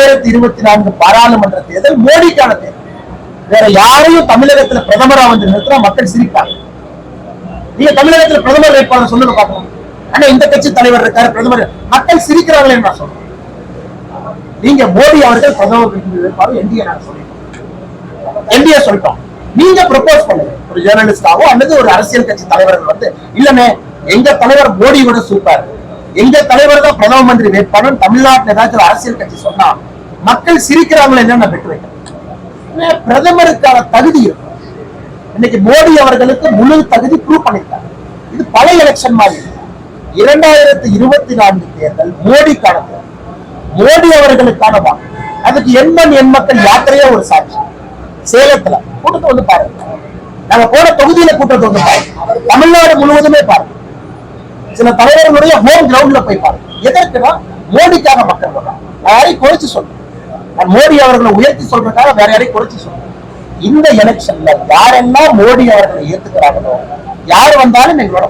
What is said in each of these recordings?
இரண்டாயிரத்தி இருபத்தி நான்கு பாராளுமன்ற தேர்தல் மோடிக்கான தேர்தல். வேற யாரையும் தமிழகத்துல பிரதமரா வந்து நிறுத்தினா மக்கள் சிரிப்பாங்க. நீங்க தமிழகத்துல பிரதமர் வேட்பாளர் சொல்லுங்க பார்க்கலாம் ஆனா இந்த கட்சி தலைவர் இருக்காரு பிரதமர். மக்கள் சிரிக்கிறாங்களே நான் சொல்றேன். நீங்க மோடி அவர்கள் பிரதமர் வேட்பாளர் என்டிஏ நாங்க சொல்லிட்டோம். என்டிஏ சொல்லிட்டோம். நீங்க ப்ரொபோஸ் பண்ணுங்க. ஒரு ஜேர்னலிஸ்டாவோ அல்லது ஒரு அரசியல் கட்சி தலைவர்கள் வந்து இல்லனே எங்க தலைவர் மோடி விட சூப்பர் எங்க தலைவர் தான் பிரதம மந்திரி வேட்பாளர் தமிழ்நாட்டில் ஏதாச்சும் அரசியல் கட்சி சொன்னா மக்கள் சிரிக்கிறாங்களே நான் பெற்று வைக்கிறேன் பிரதமருக்கான தகுதி இன்னைக்கு மோடி அவர்களுக்கு முழு தகுதி ப்ரூவ் பண்ணிட்டார் இது பழைய எலெக்ஷன் மாதிரி இரண்டாயிரத்தி இருபத்தி நான்கு தேர்தல் மோடிக்கான தேர்தல். மோடி அவர்களுக்கான வாக்கு. அதுக்கு எண்மண் எண் மக்கள் யாத்திரையே ஒரு சாட்சி. சேலத்துல. கூட்டத்தை வந்து பாருங்க. நாங்க போன தொகுதியில கூட்டத்தை வந்து பாருங்க. தமிழ்நாடு முழுவதுமே பாருங்க. சில தலைவர்களுடைய ஹோம் கிரவுண்ட்ல போய் பாருங்க. எதற்குன்னா மோடிக்காக மக்கள் வர்றாங்க. நான் யாரையும் குறைச்சு சொல்றேன் மோடி அவர்களை உயர்த்தி சொல்றதுக்காக வேற யாரையும் குறைச்சு சொல்றேன். இந்த எலெக்ஷன்ல யாரெல்லாம் மோடி அவர்களை ஏத்துக்கிறாங்களோ யார் வந்தாலும் எங்களோட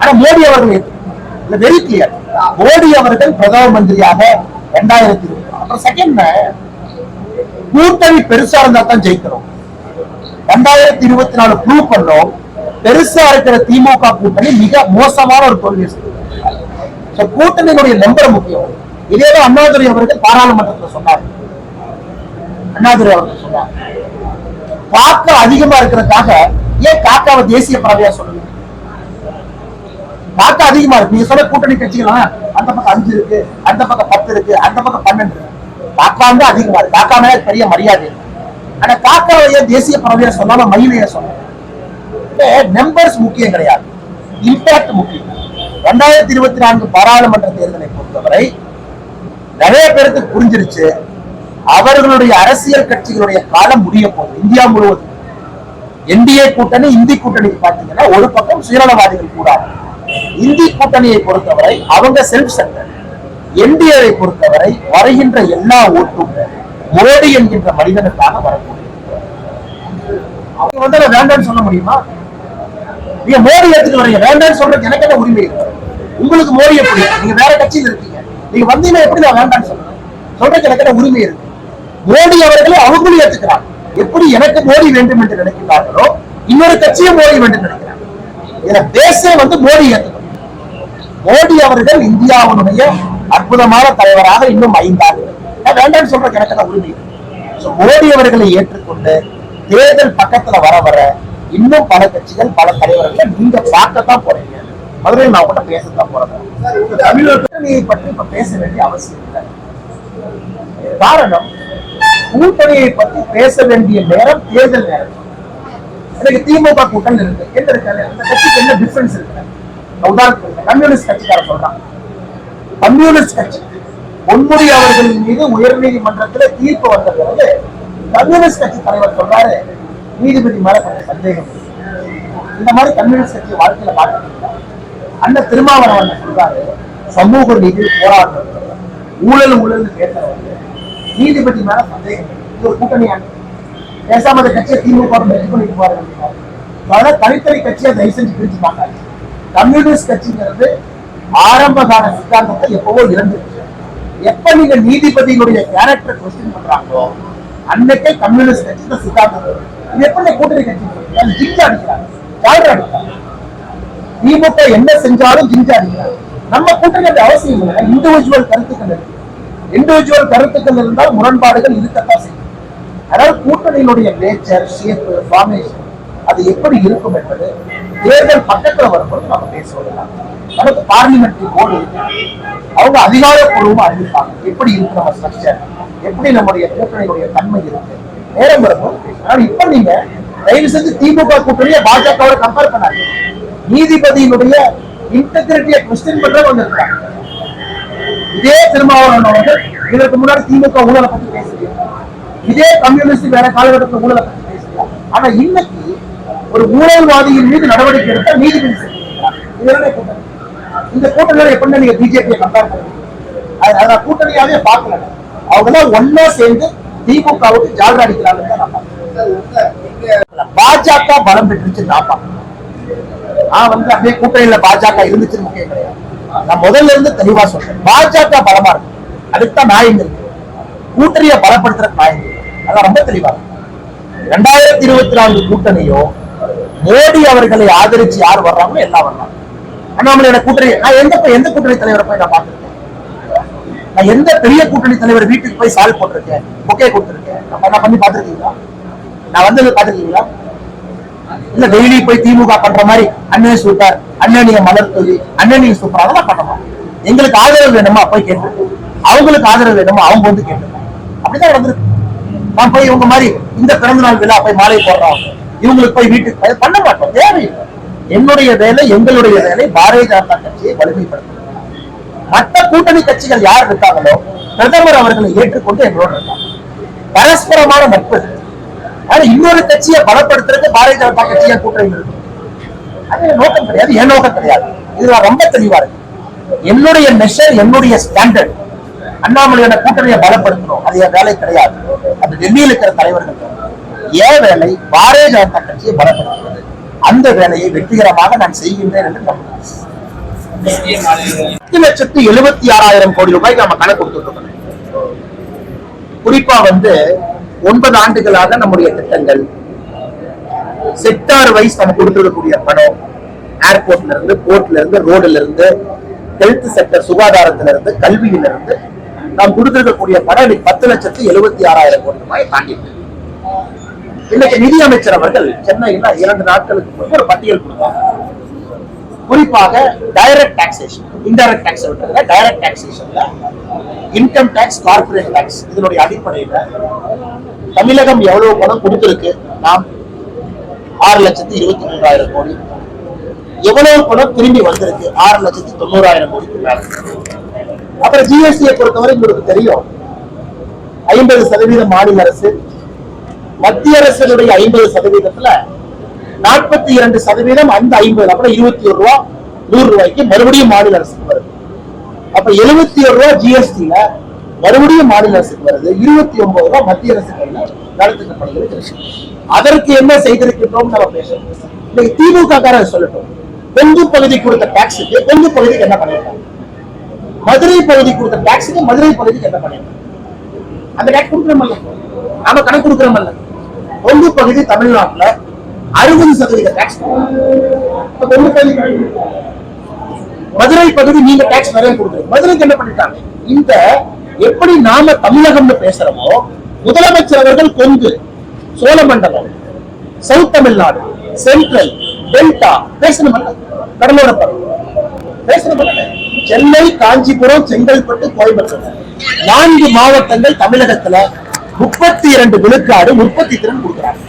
ஆனா மோடி அவர்களை ஏத்துக்கணும். வெரி கிளியர் மோடி அவர்கள் பிரதம மந்திரியாக ரெண்டாயிரத்தி அப்புறம் செகண்ட் கூட்டணி பெருசா இருந்தா தான் ஜெயிக்கிறோம். ரெண்டாயிரத்தி இருபத்தி நாலு ப்ரூவ் பண்ணோம். பெருசா இருக்கிற திமுக கூட்டணி மிக மோசமான ஒரு தோல்வி கூட்டணியினுடைய நம்பர் முக்கியம். இதேதான் அண்ணாதுரை அவர்கள் பாராளுமன்றத்தில் சொன்னார். அண்ணாதுரை அவர்கள் சொல்றாங்க காக்கா அதிகமா இருக்கிறதுக்காக ஏன் காக்காவை தேசிய பறவையா சொல்லுங்க? காக்கா அதிகமா இருக்கு. நீங்க சொல்ல கூட்டணி கட்சிகள் அந்த பக்கம் அஞ்சு இருக்கு அந்த பக்கம் பத்து இருக்கு அந்த பக்கம் பன்னெண்டு இருக்கு. காக்கா வந்து அதிகமா இருக்கு. காக்கா மேல பெரிய மரியாதை ஆனா காக்காவை ஏன் தேசிய பறவையா சொல்லாம மயிலையா சொன்னாங்க? நம்பர்ஸ் முக்கியம் கிடையாது. இம்பாக்ட் முக்கியம். ரெண்டாயிரத்தி இருபத்தி நான்கு பாராளுமன்ற தேர்தலை பொறுத்தவரை நிறைய பேருக்கு புரிஞ்சிருச்சு. அவர்களுடைய அரசியல் கட்சிகளுடைய காலம் முடிய போகுது. இந்தியா முழுவதும். என்டிஏ கூட்டணி இந்தி கூட்டணி பாத்தீங்கன்னா ஒரு பக்கம் சுயநலவாதிகள் கூடாது. இந்தி கூட்டணியை பொறுத்தவரை அவங்க செல்ஃப் சென்டர் என்டிஏவை பொறுத்தவரை வருகின்ற எல்லா ஓட்டும் மோடி என்கின்ற மனிதனுக்காக வரக்கூடிய. அவங்க வந்து அதை வேண்டாம்னு சொல்ல முடியுமா? நீங்க மோடி எடுத்துட்டு வரீங்க. வேண்டாம்னு சொல்றதுக்கு எனக்கு என்ன உரிமை இருக்கு? உங்களுக்கு மோடி எப்படி? நீங்க வேற கட்சியில் இருக்கீங்க. நீங்க வந்தீங்கன்னா எப்படி நான் வேண்டாம்னு சொல்றேன்? சொல்றதுக்கு எனக்கு என்ன உரிமை இருக்கு? மோடி அவர்களை அவங்களும் ஏத்துக்கிறாங்க. எப்படி எனக்கு மோடி வேண்டும் என்று நினைக்கிறார்களோ இன்னொரு கட்சியும் மோடி வேண்டும் நினைக்கிறாங்க. இதுல பேச வந்து மோடி ஏற்றுக்கணும் மோடி அவர்கள் இந்தியாவுடைய அற்புதமான தலைவராக இன்னும் ஐந்தாண்டுகள் வேண்டாம் வேண்டாம்னு சொல்ற எனக்கு உரிமை. மோடி அவர்களை ஏற்றுக்கொண்டு தேர்தல் பக்கத்துல வர வர இன்னும் பல கட்சிகள் பல தலைவர்களை நீங்க பார்க்கத்தான் போறீங்க. மதுரையில் நான் கூட பேசத்தான் போறேன். தமிழக பற்றி இப்ப பேச வேண்டிய அவசியம் இல்லை. காரணம் கூட்டணியை பற்றி பேச வேண்டிய நேரம் தேர்தல் நேரம். எனக்கு திமுக கூட்டணி இருக்கு. என்ன இருக்காது அந்த கட்சிக்கு என்ன டிஃபரன்ஸ் இருக்கு? உதாரணத்துக்கு கம்யூனிஸ்ட் கட்சிக்கார சொல்றான். கம்யூனிஸ்ட் கட்சி. பொன்முடி அவர்களின் மீது உயர்நீதிமன்றத்துல தீர்ப்பு வந்த பிறகு கம்யூனிஸ்ட் கட்சி தலைவர் சொல்றாரு நீதிபதி மேல கொஞ்சம் சந்தேகம் இந்த மாதிரி கம்யூனிஸ்ட் கட்சி வாழ்க்கையில பார்க்க அண்ணன் திருமாவளவன் சொல்றாரு சமூக நீதி போராட்டம் ஊழல் ஊழல் பேசுறவங்க நீதிபதி மேல சந்தேகம் இது ஒரு கூட்டணியான பேசாம அந்த கட்சியை திமுக மெர்ஜ் பண்ணிட்டு போறாங்க அதனால தனித்தனி கட்சியை தயவு செஞ்சு பிரிச்சு பார்க்காது கம்யூனிஸ்ட் கட்சிங்கிறது ஆரம்ப கால சித்தாந்தத்தை எப்பவோ இறந்துருச்சு எப்ப நீங்க நீதிபதியினுடைய கேரக்டர் கொஸ்டின் பண்றாங்களோ அன்னைக்கே கம்யூனிஸ்ட் கட்சி தான் சித்தாந்தம் வரும். இது எப்படி கூட்டணி கட்சி ஜிஞ்சா அடிக்கிறாங்க. ஜாலர் அடிக்கிறாங்க திமுக என்ன செஞ்சாலும் ஜிஞ்சா அடிக்கிறாங்க. நம்ம கூட்டணி அவசியம் இல்லை. இண்டிவிஜுவல் கருத்துக்கள் இருக்கு. இண்டிவிஜுவல் கருத்துக்கள் இருந்தால் முரண்பாடுகள் இருக்கத்தான் செய்யும். அதாவது கூட்டணியினுடைய நேச்சர் ஷேப்பு ஃபார்மேஷன் அது எப்படி இருக்கும் என்பது தேர்தல் பக்கத்தில் வரும்போது நம்ம பேசுவதெல்லாம் நமக்கு பார்லிமெண்ட்ரி போர்டு அவங்க அதிகாரப்பூர்வமாக அறிவிப்பாங்க. எப்படி இருக்கு நம்ம ஸ்ட்ரக்சர் எப்படி நம்முடைய கூட்டணியுடைய தன்மை இருக்கு? நேரம் வரும்போது ஆனால் ஆனா இப்ப நீங்க தயவு செஞ்சு திமுக கூட்டணியை பாஜகவோட கம்பேர் பண்ணாங்க நீதிபதியினுடைய இன்டெகிரிட்டியை கொஸ்டின் பண்றவங்க இருக்காங்க. இதே திருமாவளவன் அவர்கள் இதற்கு முன்னாடி திமுக ஊழலை பத்தி பேசுறீங்க இதே கம்யூனிஸ்ட் வேற காலகட்டத்தில் ஊழலை பத்தி பேசுறீங்க ஆனா இன்னைக்கு ஒரு ஊழல்வாதியின் மீது நடவடிக்கை எடுத்த நீதிபதி செஞ்சிருக்கிறார். கூட்டணி. இந்த கூட்டணியோட எப்படி நீங்க பிஜேபியை கம்பேர் பண்ணுவீங்க அதை கூட்டணியாவே பார்க்கல. அவங்க எல்லாம் ஒன்னா சேர்ந்து திமுகவுக்கு ஜால்ரா அடிக்கிறாங்கன்னு தான் நான் பார்க்கிறேன். பாஜக பலம் பெற்றுச்சு நான் பார்க்கணும் நான் வந்து அப்படியே கூட்டணியில பாஜக இருந்துச்சுன்னு முக்கியம் கிடையாது. நான் முதல்ல இருந்து தெளிவா சொல்றேன். பாஜக பலமா இருக்கு. அதுக்கு தான் நான் இங்க கூட்டணியை பலப்படுத்துற நாயகம் அதான் ரொம்ப தெளிவா இரண்டாயிரத்தி இருபத்தி நான்கு கூட்டணியோ மோடி அவர்களை ஆதரிச்சு யார் வர்றாங்களோ எல்லாம் வர்றாங்க. அண்ணாமலையோட கூட்டணி நான் எந்த எந்த கூட்டணி தலைவரை போய் நான் பார்த்துருக்கேன்? நான் எந்த பெரிய கூட்டணி தலைவர் வீட்டுக்கு போய் சால் போட்டிருக்கேன்? பொக்கே கொடுத்துருக்கேன். நம்ம நான் பண்ணி பார்த்துருக்கீங்களா? நான் வந்தது பார்த்துருக்கீங்களா? இல்ல டெய்லி போய் திமுக பண்ற மாதிரி அண்ணன் சூப்பர் அண்ணன் நீங்க மலர் தொழில் அண்ணன் நீங்க சூப்பர் அதெல்லாம் பண்ணணும் எங்களுக்கு ஆதரவு வேணுமா? போய் கேட்டு அவங்களுக்கு ஆதரவு வேணுமா? அவங்க வந்து கேட்டு அப்படிதான் நடந்திருக்கு. நான் போய் இவங்க மாதிரி இந்த பிறந்த நாள் விழா போய் மாலை போடுறோம். இவங்களுக்கு போய் வீட்டுக்கு பண்ண மாட்டோம். தேவையில்லை. என்னுடைய வேலை எங்களுடைய வேலை பாரதிய ஜனதா கட்சியை வலிமைப்படுத்தும். மற்ற கூட்டணி கட்சிகள் யார் இருக்காங்களோ பிரதமர் அவர்களை ஏற்றுக்கொண்டு எங்களோட இருக்காங்க. பரஸ்பரமான நட்பு. ஆனா இன்னொரு கட்சியை பலப்படுத்துறது பாரதிய ஜனதா கட்சியை கூட்டணி இருக்கு. அது நோக்கம் கிடையாது என் நோக்கம் கிடையாது. இது நான் ரொம்ப தெளிவா இருக்கு. என்னுடைய மெஷர் என்னுடைய ஸ்டாண்டர்ட் அண்ணாமலையோட கூட்டணியை பலப்படுத்தணும். அது என் வேலை கிடையாது. அது டெல்லியில் இருக்கிற தலைவர்கள் என் வேலை? பாரதிய ஜனதா கட்சியை பலப்படுத்துவது அந்த வேலையை வெற்றிகரமாக நான் செய்கின்றேன் என்று நம்புகிறேன். பத்து லட்சத்து எழுபத்தி ஆறாயிரம் கோடி ரூபாய்க்கு நம்ம கணக்கு கொடுத்துருக்கோம் குறிப்பா வந்து ஒன்பது ஆண்டுகளாக நம்முடைய திட்டங்கள். செக்டார் வைஸ் நம்ம கொடுத்துருக்கக்கூடிய பணம் ஏர்போர்ட்ல இருந்து போர்ட்ல இருந்து ரோடுல இருந்து ஹெல்த் செக்டர் சுகாதாரத்துல இருந்து கல்வியில இருந்து நாம் கொடுத்திருக்கக்கூடிய பணம் இன்னைக்கு பத்து லட்சத்து எழுபத்தி ஆறாயிரம் கோடி ரூபாய் தாண்டி இன்னைக்கு நிதியமைச்சர் அவர்கள் சென்னையில இரண்டு நாட்களுக்கு முன்பு ஒரு பட்டியல் கொடுத்தாங்க. குறிப்பாக டைரக்ட் டாக்ஸேஷன் இன்டைரக்ட் டாக்ஸ் விட்டுருங்க. டைரக்ட் டாக்ஸேஷன்ல இன்கம் டாக்ஸ் கார்பரேட் டாக்ஸ் இதனுடைய அடிப்படையில தமிழகம் எவ்வளவு பணம் கொடுத்திருக்கு? நாம் ஆறு லட்சத்தி இருபத்தி மூன்றாயிரம் கோடி. எவ்வளவு பணம் திரும்பி வந்திருக்கு? ஆறு லட்சத்தி தொண்ணூறாயிரம் கோடிக்கு மேல. அப்புறம் ஜிஎஸ்டியை பொறுத்தவரை உங்களுக்கு தெரியும். ஐம்பது சதவீத மாநில அரசு. மத்திய அரசினுடைய ஐம்பது சதவீதத்துல நாற்பத்தி இரண்டு சதவீதம் அந்த ஐம்பது அப்புறம் இருபத்தி ஒரு ரூபா நூறு ரூபாய்க்கு மறுபடியும் மாநில அரசுக்கு வருது. அப்ப எழுபத்தி ஒரு ரூபா ஜிஎஸ்டில மறுபடியும் மாநில அரசுக்கு வருது. இருபத்தி ஒன்பது ரூபாய் மத்திய அரசு கையில நலத்திட்டப்படுகிறது அதற்கு என்ன செய்திருக்கின்றோம் நம்ம பேசணும் இன்னைக்கு திமுக காரர் சொல்லட்டும். கொங்கு பகுதி கொடுத்த டாக்ஸுக்கு கொங்கு பகுதிக்கு என்ன பண்ணிருக்காங்க? மதுரை பகுதி கொடுத்த டாக்ஸுக்கு மதுரை பகுதிக்கு என்ன பண்ணிருக்காங்க? அந்த டேக்ஸ் கொடுக்குறோமல்ல நாம கணக்கு கொடுக்குறோமல்ல கொங்கு பகுதி தமிழ்நாட்டுல அறுபது சதவீத டாக்ஸ் கொங்கு பகுதி மதுரை பகுதி நீங்க டாக்ஸ் நிறைய கொடுக்குறீங்க. மதுரைக்கு என்ன பண்ணிட்டாங்க? இந்த எப்படி நாம தமிழகம்னு பேசுறோமோ முதலமைச்சர் அவர்கள் Kongu Cholamandalam south Tamil Nadu central delta பேசணுமல்ல கடலோர பகுதி பேசணுமல்ல சென்னை காஞ்சிபுரம் செங்கல்பட்டு கோயம்புத்தூர். நான்கு மாவட்டங்கள் தமிழகத்துல முப்பத்தி இரண்டு விழுக்காடு உற்பத்தி திறன் கொடுக்குறாங்க.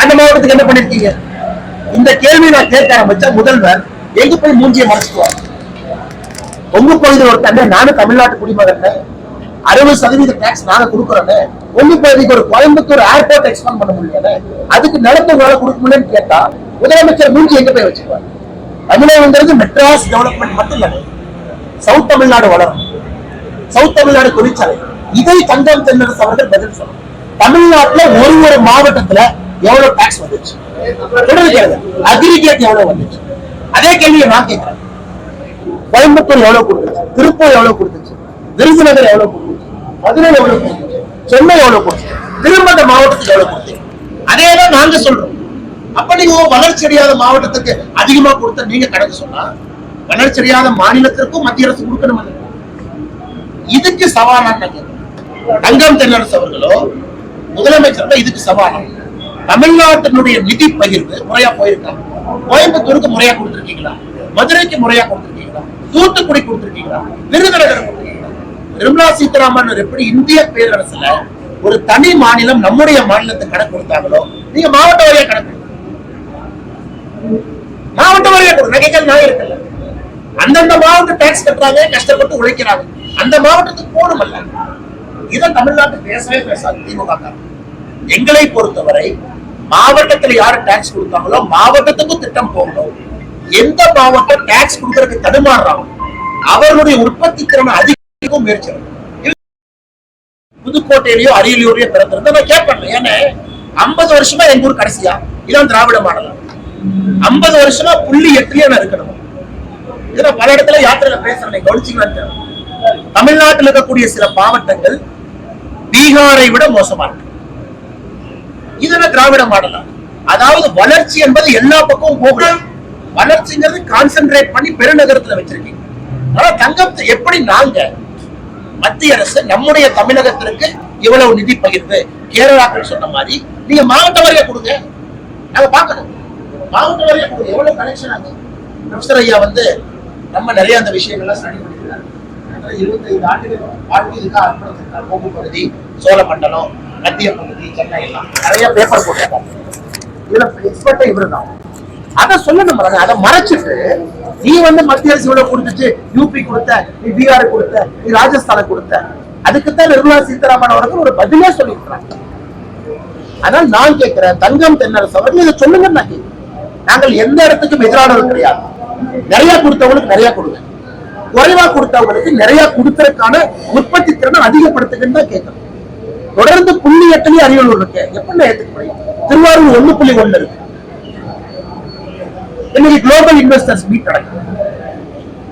அந்த மாவட்டத்துக்கு என்ன பண்ணிருக்கீங்க? இந்த கேள்வி நான் கேட்க ஆரம்பிச்சா முதல்வர் எங்க போய் மூஞ்சியை மறைச்சுக்குவார்? உங்க பகுதியில் ஒரு தண்டை நானும் தமிழ்நாட்டு குடிமகன் அறுபது சதவீத டேக்ஸ் நாங்க கொடுக்குறோம் ஒண்ணு பகுதிக்கு ஒரு கோயம்புத்தூர் ஏர்போர்ட் எக்ஸ்பாண்ட் பண்ண முடியல அதுக்கு நிலத்தை வேலை கொடுக்க முடியலன்னு கேட்டா முதலமைச்சர் மூஞ்சி எங்க போய் வச்சுக்குவாங்க தமிழகங்கிறது மெட்ராஸ் டெவலப்மெண்ட் மட்டும் இல்லை. சவுத் தமிழ்நாடு வளரும். சவுத் தமிழ்நாடு தொழிற்சாலை இதை தங்கம் தென்னரசு அவர்கள் பதில் சொல்லணும் தமிழ்நாட்டுல ஒரு ஒரு மாவட்டத்துல எவ்வளவு டாக்ஸ் வந்துச்சு? அக்ரிகேட் எவ்வளவு வந்துச்சு? அதே கேள்வியை நான் கேட்கிறேன். கோயம்புத்தூர் எவ்வளவு கொடுத்துச்சு? திருப்பூர் எவ்வளவு கொடுத்துச்சு? விருதுநகர் எவ்வளவு கொடுத்துச்சு? மதுரையில் எவ்வளவு கொடுத்தீங்க? சென்னை எவ்வளவு கொடுத்தீங்க? திரும்ப மாவட்டத்துக்கு எவ்வளவு கொடுத்தீங்க? அதே தான் நாங்க சொல்றோம். அப்ப நீங்க வளர்ச்சி அடையாத மாவட்டத்துக்கு அதிகமா கொடுத்த நீங்க கணக்கு சொன்னா வளர்ச்சி அடையாத மாநிலத்திற்கும் மத்திய அரசு கொடுக்கணும்? இதுக்கு சவாலான தங்கம் தென்னரசு அவர்களோ முதலமைச்சர்களோ இதுக்கு சவாலம் தமிழ்நாட்டினுடைய நிதி பகிர்வு முறையா போயிருக்காங்க கோயம்புத்தூருக்கு முறையா கொடுத்திருக்கீங்களா? மதுரைக்கு முறையா கொடுத்திருக்கீங்களா? தூத்துக்குடி கொடுத்திருக்கீங்களா? விருதுநகர் கொடுத்திருக்கீங்களா? நிர்மலா சீதாராமன் எப்படி இந்திய பேரரசுல ஒரு தனி மாநிலம் நம்முடைய மாநிலத்தை கணக்கு கொடுத்தாங்களோ நீங்க மாவட்ட வாரியா கணக்கு மாவட்ட வாரியா கொடுங்க. நான் நான் இருக்கல. அந்தந்த மாவட்ட டாக்ஸ் கட்டுறாங்க கஷ்டப்பட்டு உழைக்கிறாங்க. அந்த மாவட்டத்துக்கு போகணும் அல்ல இதை தமிழ்நாட்டு பேசவே பேசாது திமுக எங்களை பொறுத்தவரை மாவட்டத்துல யாரு டாக்ஸ் கொடுத்தாங்களோ மாவட்டத்துக்கும் திட்டம் போகணும். எந்த மாவட்டம் டாக்ஸ் கொடுக்கறதுக்கு தடுமாறுறாங்க அவர்களுடைய உற்பத்தி திறனை அதிக அதிகம் முயற்சி புதுக்கோட்டையிலயோ அரியலூர்லயோ பிறந்திருந்தா நான் கேட்பேன். ஏன்னா ஐம்பது வருஷமா எங்க ஊர் கடைசியா? இதான் திராவிட மாடலம் ஐம்பது வருஷமா புள்ளி எட்டுலயே நான் இருக்கணும். இதுல பல இடத்துல யாத்திரையில பேசுறேன். கவனிச்சுக்கலாம் தமிழ்நாட்டில் இருக்கக்கூடிய சில மாவட்டங்கள் பீகாரை விட மோசமா இருக்கு. இதெல்லாம் திராவிட மாடலா? அதாவது வளர்ச்சி என்பது எல்லா பக்கமும் போகணும் வளர்ச்சிங்கிறது கான்சென்ட்ரேட் பண்ணி பெருநகரத்துல வச்சிருக்கீங்க. ஆனா தங்கத்தை எப்படி நாங்க மத்திய அரசு நம்முடைய தமிழகத்திற்கு இவ்வளவு நிதி பகிர்வு. கேரளாக்கள் சொன்ன மாதிரி நீங்க மாவட்ட வாரியா கொடுங்க. நாங்க பாக்கணும் மாவட்ட வாரியா கொடுங்க. எவ்வளவு கனெக்ஷன் ஆகும் ப்ரொஃபசர் ஐயா வந்து நம்ம நிறைய அந்த விஷயங்கள்லாம் ஸ்டடி பண்ணிருக்காரு இருபத்தைந்து ஆண்டுகள் வாழ்க்கை இதுக்காக அர்ப்பணிச்சிருக்காரு கோபு பகுதி சோழமண்டலம் மத்திய பகுதி சென்னை எல்லாம். நிறைய பேப்பர் போட்டிருக்காங்க இதுல எக்ஸ்பர்ட்டே இவரு தான் அதை சொல்லணும் அதை மறைச்சிட்டு நீ வந்து மத்திய அரசு இவ்வளவு கொடுத்துச்சு யூபி கொடுத்த நீ பீகார் கொடுத்த நீ ராஜஸ்தான கொடுத்த. அதுக்குத்தான் நிர்மலா சீதாராமன் அவர்கள் ஒரு பதிலே சொல்லியிருக்கிறாங்க ஆனால் நான் கேட்கிறேன் தங்கம் தென்னரசு அவர்கள் இதை சொல்லுங்க நான் கேட்கிறேன். நாங்கள் எந்த இடத்துக்கும் எதிரானவர் கிடையாது. நிறைய கொடுத்தவங்களுக்கு நிறைய கொடுங்க. குறைவா கொடுத்தவங்களுக்கு நிறைய கொடுத்ததுக்கான உற்பத்தி திறனை அதிகப்படுத்துங்கன்னு தான் கேட்கணும் தொடர்ந்து புள்ளி எட்டுலயும் அரியலூர் இருக்கு. எப்படி ஏற்றுக்க முடியும் திருவாரூர் ஒண்ணு புள்ளி ஒண்ணு இருக்கு. இன்னைக்கு குளோபல் இன்வெஸ்டர்ஸ் மீட் நடக்கும்.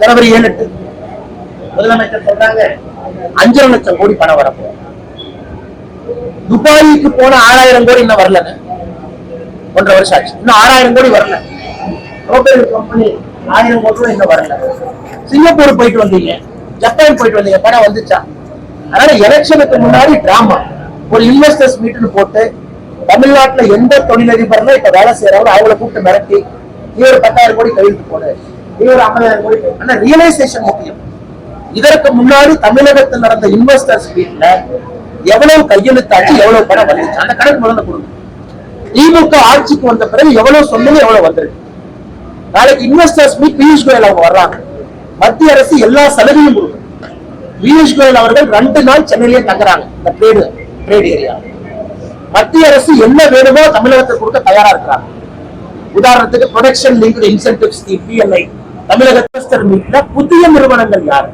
ஜனவரி ஏழு எட்டு. முதலமைச்சர் சொல்றாங்க அஞ்சரை லட்சம் கோடி பணம் வரப்போ துபாய்க்கு போன ஆறாயிரம் கோடி இன்னும் வரலங்க ஒன்றரை வருஷம் ஆச்சு. இன்னும் ஆறாயிரம் கோடி வரல. குளோபல் கம்பெனி ஆயிரம் கோடி இன்னும் வரல. சிங்கப்பூர் போயிட்டு வந்தீங்க. ஜப்பான் போயிட்டு வந்தீங்க. பணம் வந்துச்சா? அதனால எலெக்ஷனுக்கு முன்னாடி டிராமா ஒரு இன்வெஸ்டர்ஸ் மீட்டுன்னு போட்டு தமிழ்நாட்டுல எந்த தொழிலதிபர்ல இப்ப வேலை செய்யறாங்க அவங்கள கூப்பிட்டு மிரட்டி நீ ஒரு பத்தாயிரம் கோடி கையெழுத்து போடு. நீ ஒரு ஐம்பதாயிரம் கோடி ஆனா ரியலைசேஷன் முக்கியம். இதற்கு முன்னாடி தமிழகத்தில் நடந்த இன்வெஸ்டர்ஸ் மீட்ல எவ்வளவு கையெழுத்தாச்சு எவ்வளவு பணம் வந்துச்சு? அந்த கணக்கு முதல்ல கொடுங்க. திமுக ஆட்சிக்கு வந்த பிறகு எவ்வளவு சொன்னது எவ்வளவு வந்திருக்கு நாளைக்கு இன்வெஸ்டர்ஸ் மீட் பியூஷ் கோயல் அவங்க வர்றாங்க. மத்திய அரசு எல்லா சலுகையும் கொடுக்கும். பியூஷ் கோயல் அவர்கள் ரெண்டு நாள் சென்னையிலே தங்குறாங்க. இந்த ட்ரேடு ட்ரேட் ஏரியா மத்திய அரசு என்ன வேணுமோ தமிழகத்துக்கு கொடுக்க தயாரா இருக்கிறாங்க. உதாரணத்துக்கு production link incentive scheme PLI தமிழக மீட்ல புதிய நிறுவனங்கள் யார்?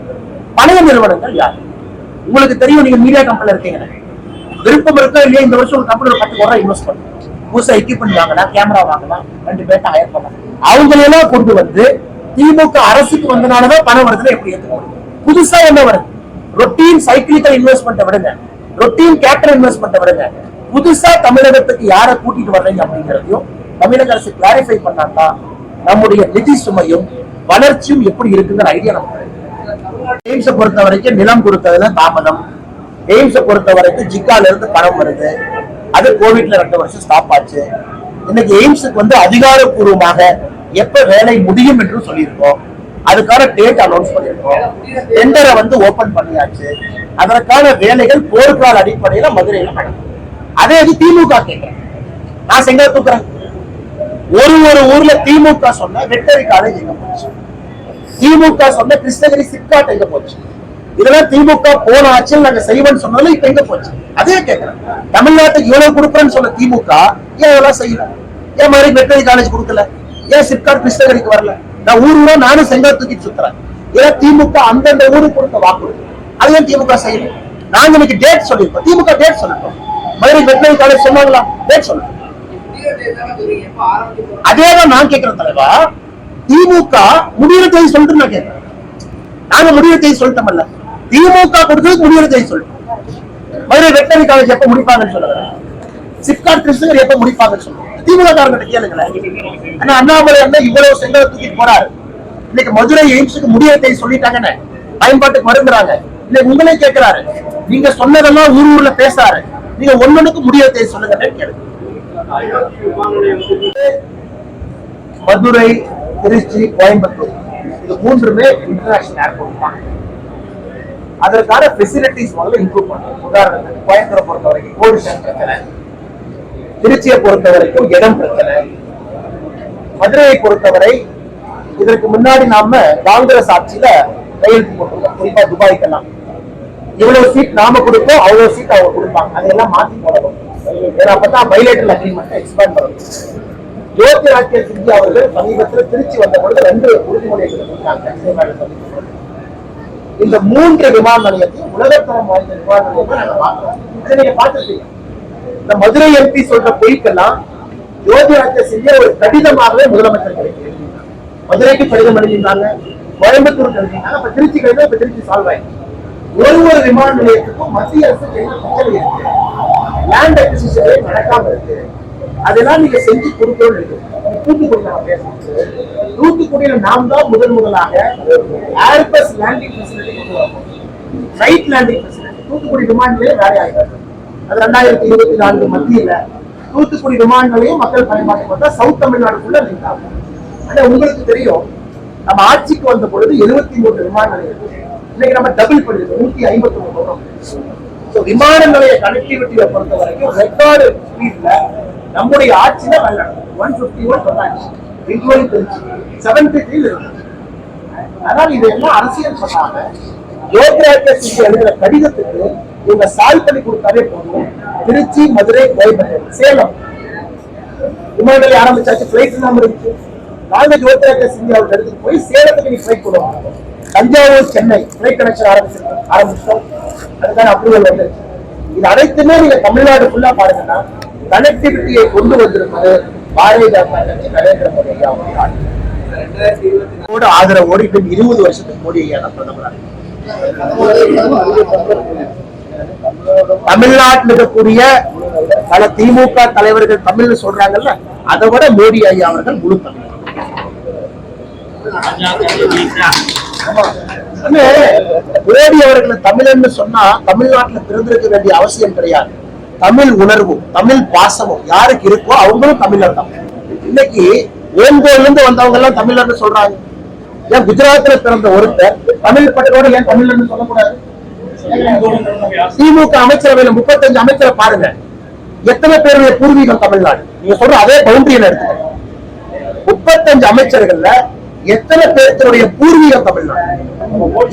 பழைய நிறுவனங்கள் யார்? உங்களுக்கு தெரியும் நீங்க மீடியா கம்பெனில இருக்கீங்க விருப்பம் இருக்கோ இல்லையா? இந்த வருஷம் ஒரு கம்பெனி ஒரு பத்து கோடி இன்வெஸ்ட் பண்ணுங்க புதுசா எக்யூப்மெண்ட் வாங்கலாம் கேமரா வாங்கலாம் ரெண்டு பேர்ட்ட ஹயர் பண்ணலாம் அவங்களெல்லாம் கொண்டு வந்து திமுக அரசுக்கு வந்தனாலதான் பணம் வருதுன்னு எப்படி ஏற்றுக்கணும் புதுசா என்ன வருது? ரொட்டீன் சைக்கிளிக்கல் இன்வெஸ்ட்மெண்ட்டை விடுங்க. ரொட்டீன் கேபிட்டல் இன்வெஸ்ட்மெண்ட்டை விடுங்க. புதுசா தமிழகத்துக்கு யாரை கூட்டிட்டு வர்றீங்க அப்படிங்கிறதையும் தமிழக அரசு கிளாரிஃபை பண்ணாதான் நம்முடைய நிதி சுமையும் வளர்ச்சியும் எப்படி இருக்குங்கிற ஐடியா நமக்கு எய்ம்ஸை பொறுத்த வரைக்கும் நிலம் கொடுத்ததுல தாமதம். எய்ம்ஸை பொறுத்த வரைக்கும் ஜிக்கால இருந்து பணம் வருது. அது கோவிட்ல ரெண்டு வருஷம் ஸ்டாப் ஆச்சு. இன்னைக்கு எய்ம்ஸுக்கு வந்து அதிகாரப்பூர்வமாக எப்ப வேலை முடியும் என்று சொல்லியிருக்கோம். அதுக்கான டேட் அனௌன்ஸ் பண்ணியிருக்கோம். டெண்டரை வந்து ஓபன் பண்ணியாச்சு. அதற்கான வேலைகள் போர்க்கால அடிப்படையில மதுரையில நடக்கும். அதே இது திமுக கேட்கிறேன் நான் செங்க தூக்குறேன் ஒரு ஒரு ஊர்ல திமுக சொன்ன வெட்டரி காலேஜ் எங்க போச்சு? திமுக சொன்ன கிருஷ்ணகிரி சிப்காட் எங்க போச்சு? இதெல்லாம் திமுக போன ஆட்சியில் நாங்க செய்வோம்னு சொன்னதுல இப்ப எங்க போச்சு? அதே கேட்கிறேன் தமிழ்நாட்டுக்கு இவ்வளவு கொடுக்குறேன்னு சொன்ன திமுக ஏன் இதெல்லாம் செய்யல? ஏன் மாதிரி வெட்டரி காலேஜ் கொடுக்கல? ஏன் சிப்காட் கிருஷ்ணகிரிக்கு வரல? நான் ஊர் ஊரா நானும் செங்கல் தூக்கிட்டு சுத்துறேன். ஏன் திமுக அந்தந்த ஊருக்கு கொடுத்த வாக்குறுதி. அதையும் திமுக செய்யல? நாங்க இன்னைக்கு டேட் சொல்லியிருக்கோம். திமுக டேட் சொல்லிருக்கோம் மதுரை வெட்டரி காலேஜ் சொன்னாங்களா? டேட் சொல்லுங்க அதேதான் நான் கேட்கிறேன் தலைவா. திமுக முடிகிற தேதி சொல்லிட்டு நான் கேட்கிறேன். நாங்க முடிகிற தேதி சொல்லிட்டோம்ல திமுக கொடுத்ததுக்கு முடிகிற தேதி சொல்லிட்டோம் மதுரை வெட்டரி காலேஜ் எப்ப முடிப்பாங்கன்னு சொல்லுங்க சிப்காட் கிருஷ்ணகர் எப்ப முடிப்பாங்கன்னு சொல்லுங்க திமுக காரங்கிட்ட கேளுங்களேன். ஆனா அண்ணாமலை அண்ணா இவ்வளவு செங்கலை தூக்கிட்டு போறாரு. இன்னைக்கு மதுரை எய்ம்ஸுக்கு முடிகிற தேதி சொல்லிட்டாங்கன்னு பயன்பாட்டுக்கு மருந்துறாங்க இன்னைக்கு உங்களே கேட்கிறாரு நீங்க சொன்னதெல்லாம் ஊர் ஊர்ல பேசாரு. நீங்க ஒன்னொன்னுக்கு முடிகிற தேதி சொல்லுங்க கேளுங்க. மதுரை திருச்சி கோயம்புத்தூர். இது மூன்றுமே இன்டர்நேஷனல் ஏர்போர்ட் தான். அதற்கான ஃபெசிலிட்டிஸ் முதல்ல இம்ப்ரூவ் பண்ணணும். உதாரணத்துக்கு கோயம்புத்தூரை பொறுத்த வரைக்கும் போலீஷன் பிரச்சனை. திருச்சியை பொறுத்த வரைக்கும் இடம் பிரச்சனை. மதுரையை பொறுத்தவரை இதற்கு முன்னாடி நாம காங்கிரஸ் ஆட்சியில கையெழுத்து போட்டிருக்கோம் குறிப்பா துபாய்க்கெல்லாம். இவ்வளவு சீட் நாம கொடுப்போம் அவ்வளவு சீட் அவங்க கொடுப்பாங்க. அதையெல்லாம் மாத்தி போடணும். ஏன்னா அப்பதான் பைலேட்டர் அக்ரிமெண்ட் எக்ஸ்பேண்ட் பண்ணணும் ஜோதிராஜ்ய சிந்தியா அவர்கள் சமீபத்தில் திருச்சி வந்த பொழுது ரெண்டு உறுதிமொழிகள் இந்த மூன்று விமான நிலையத்தையும் உலகத்தரம் வாய்ந்த விமான நிலையத்தை நாங்க பார்க்கிறோம். இதை நீங்க பார்த்திருப்பீங்க. இந்த மதுரை எம்பி சொல்ற பொய்க்கெல்லாம் ஜோதிராஜ்ய சிந்தியா ஒரு கடிதமாகவே முதலமைச்சர் கிடைக்கிறது மதுரைக்கு கடிதம் எழுதியிருந்தாங்க கோயம்புத்தூருக்கு எழுதியிருந்தாங்க அப்ப திருச்சி கடிதம் இப்ப திருச்சி சால்வ் ஆயிடுச்சு ஒரு ஒரு விமான நிலையத்துக்கும் மத்திய அரசுக்கு என்ன பிரச்சனை இருக்கு? லேண்ட் அக்விசிஷனே நடக்காம இருக்கு. அதெல்லாம் நீங்க செஞ்சு கொடுக்கணும் இருக்கு. தூத்துக்குடி நான் பேசுறேன். தூத்துக்குடியில நாம் தான் முதல் முதலாக ஏர்பஸ் லேண்டிங் ஃபெசிலிட்டி கொண்டு வரோம் ஃபிளைட் லேண்டிங் ஃபெசிலிட்டி தூத்துக்குடி விமான நிலையம் வேலை ஆகிறது அது ரெண்டாயிரத்தி இருபத்தி நான்கு மத்தியில தூத்துக்குடி விமான நிலையம் மக்கள் பயன்பாட்டுக்கு வந்தா சவுத் தமிழ்நாடுக்குள்ள லிங்க் ஆகும். ஆனா உங்களுக்கு தெரியும் நம்ம ஆட்சிக்கு வந்த பொழுது எழுபத்தி மூன்று விமான நிலையம் இருக்கு. இன்னைக்கு நம்ம டபுள் பண்ணிருக்கோம். நூத்தி ஐம்பத்தி ஒண்ணு வரும் விமான நிலைய கனெக்டிவிட்டியை பொறுத்த வரைக்கும் ரெக்கார்டு ஸ்பீட்ல நம்முடைய ஆட்சியில வரல ஒன் பிப்டி ஒன் சொன்னாச்சு இன்க்ளூடிங் திருச்சி. செவன்டி த்ரீல இருக்கு ஆனால் இதெல்லாம் அரசியல் சொன்னாங்க. ஜோதிராஜ சிங் எழுதுற கடிதத்துக்கு இவங்க சால் பண்ணி கொடுத்தாலே போதும். திருச்சி மதுரை கோயம்புத்தூர் சேலம். விமான ஆரம்பிச்சாச்சு பிளைட் இல்லாம இருக்கு நாங்க ஜோதிராஜ சிங் அவர் எடுத்துட்டு போய் சேலத்துக்கு நீ பிளைட் கொடுவாங்க தஞ்சாவூர் சென்னை பிளைட் கனெக்ஷன் ஆரம்பிச்சிருக்கோம் ஆரம்பிச்சிட்டோம் அதுக்கான அப்ரூவல் வந்து இது அனைத்துமே நீங்க தமிழ்நாடு ஃபுல்லா பாருங்கன்னா கனெக்டிவிட்டியை கொண்டு வந்திருப்பது பாரதிய ஜனதா கட்சி நரேந்திர மோடி ஐயா அவர்கள் ஆட்சி. ஓட ஆதரவோடு இன்னும் இருபது வருஷத்துக்கு மோடி ஐயா தான் பிரதமராக தமிழ்நாட்டில் இருக்கக்கூடிய பல திமுக தலைவர்கள் தமிழ்ல சொல்றாங்கல்ல அதை விட மோடி ஐயா அவர்கள் முழு தமிழ் ஆமா. மோடி அவர்களை தமிழன்னு சொன்னா தமிழ்நாட்டுல பிறந்திருக்க வேண்டிய அவசியம் கிடையாது. தமிழ் உணர்வும் தமிழ் பாசமும் யாருக்கு இருக்கோ அவங்களும் தமிழர் தான். இன்னைக்கு வேங்கோல்ல இருந்து வந்தவங்க எல்லாம் தமிழர்னு சொல்றாங்க. ஏன் குஜராத்ல பிறந்த ஒருத்தர் தமிழ் பட்டோட ஏன் தமிழர்னு சொல்லக்கூடாது? திமுக அமைச்சரவையில முப்பத்தஞ்சு அமைச்சரை பாருங்க. எத்தனை பேருடைய பூர்வீகம் தமிழ்நாடு? நீங்க சொல்ற அதே பவுண்டரியில எடுத்துக்க முப்பத்தஞ்சு அமைச்சர்கள்ல எத்தனை பேர்த்தனுடைய பூர்வீகம் தமிழ்நாடு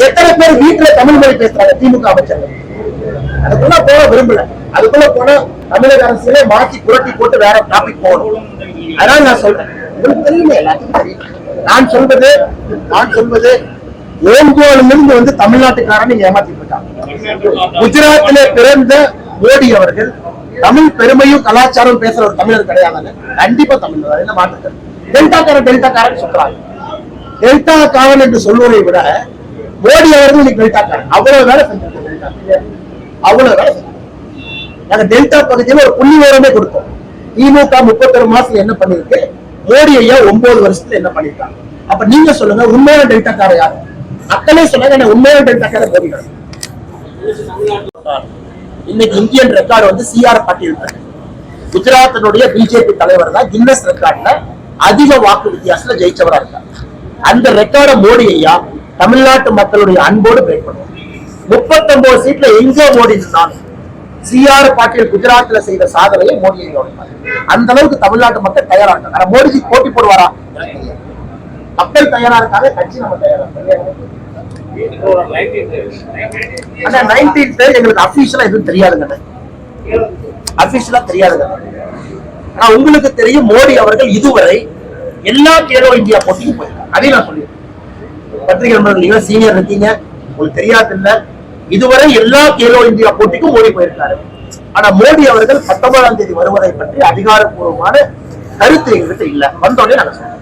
எத்தனை பேர் வீட்டுல தமிழ் மொழி பேசுறாங்க? திமுக அமைச்சர்கள். அதுக்குள்ள போக விரும்பல. அதுக்குள்ள போனா தமிழக அரசியலே மாற்றி புரட்டி போட்டு வேற டாபிக் போகணும். அதனால நான் சொல்றேன். உங்களுக்கு தெரியுமே எல்லாத்துக்கும் தெரியும். நான் சொல்வது நான் சொல்வது ஓங்கோலிருந்து வந்து தமிழ்நாட்டுக்காரன் நீங்க ஏமாத்திட்டு இருக்காங்க. குஜராத்திலே பிறந்த மோடி அவர்கள் தமிழ் பெருமையும் கலாச்சாரம் பேசுற ஒரு தமிழர் கிடையாதுங்க கண்டிப்பா தமிழ் என்ன மாற்றுக்கள் டெல்டாக்காரன் டெல்டாக்காரன் டெல்டா காவல் என்று சொல்வதை விட மோடி அவர்கள் இன்னைக்கு டெல்டாக்காரன் அவ்வளவு வேலை செஞ்சாங்க டெல்டா. அவ்வளவு வேலை நாங்க டெல்டா பகுதியில ஒரு புள்ளி விவரமே கொடுத்தோம். திமுக முப்பத்தொரு மாசத்துல என்ன பண்ணிருக்கு மோடி ஐயா ஒன்பது வருஷத்துல என்ன பண்ணிருக்காங்க அப்ப நீங்க சொல்லுங்க உண்மையான டெல்டாக்கார யாரு? மக்களே சொன்னாங்க என்ன உண்மையான டெல்டாக்கார மோடி தான். இன்னைக்கு இந்தியன் ரெக்கார்டு வந்து சிஆர் பாட்டீல் குஜராத்தினுடைய பிஜேபி தலைவர் தான் கின்னஸ் ரெக்கார்ட்ல அதிக வாக்கு வித்தியாசத்துல ஜெயிச்சவரா இருக்கார். அந்த ரெக்கார்டை மோடி ஐயா தமிழ்நாட்டு மக்களுடைய அன்போடு பிரேக் பண்ணுவார் முப்பத்தொன்பது சீட்ல எங்கோ மோடி இருந்தாலும் சிஆர் பாட்டீல் குஜராத்ல செய்த சாதனையை மோடி ஐயா அந்த அளவுக்கு தமிழ்நாட்டு மக்கள் தயாரா இருக்காங்க. ஆனா மோடிஜி போட்டி போடுவாரா? மக்கள் தயாரா இருக்காங்க கட்சி நம்ம தயாரா இருக்காங்க. எங்களுக்கு அபிஷியலா எதுவும் தெரியாதுங்க அபிஷியலா தெரியாதுங்க ஆனா உங்களுக்கு தெரியும் மோடி அவர்கள் இதுவரை எல்லா கேலோ இந்தியா போட்டியும் போயிருக்காங்க அதையும் நான் சொல்லிடுறேன். பத்திரிகை நண்பர்கள் நீங்க சீனியர் இருக்கீங்க. உங்களுக்கு தெரியாது இல்ல. இதுவரை எல்லா கேலோ இந்தியா போட்டிக்கும் மோடி போயிருக்காரு. ஆனா மோடி அவர்கள் பத்தொன்பதாம் தேதி வருவதை பற்றி அதிகாரப்பூர்வமான கருத்து எங்களுக்கு இல்ல. வந்தோடனே நாங்க சொல்றோம்.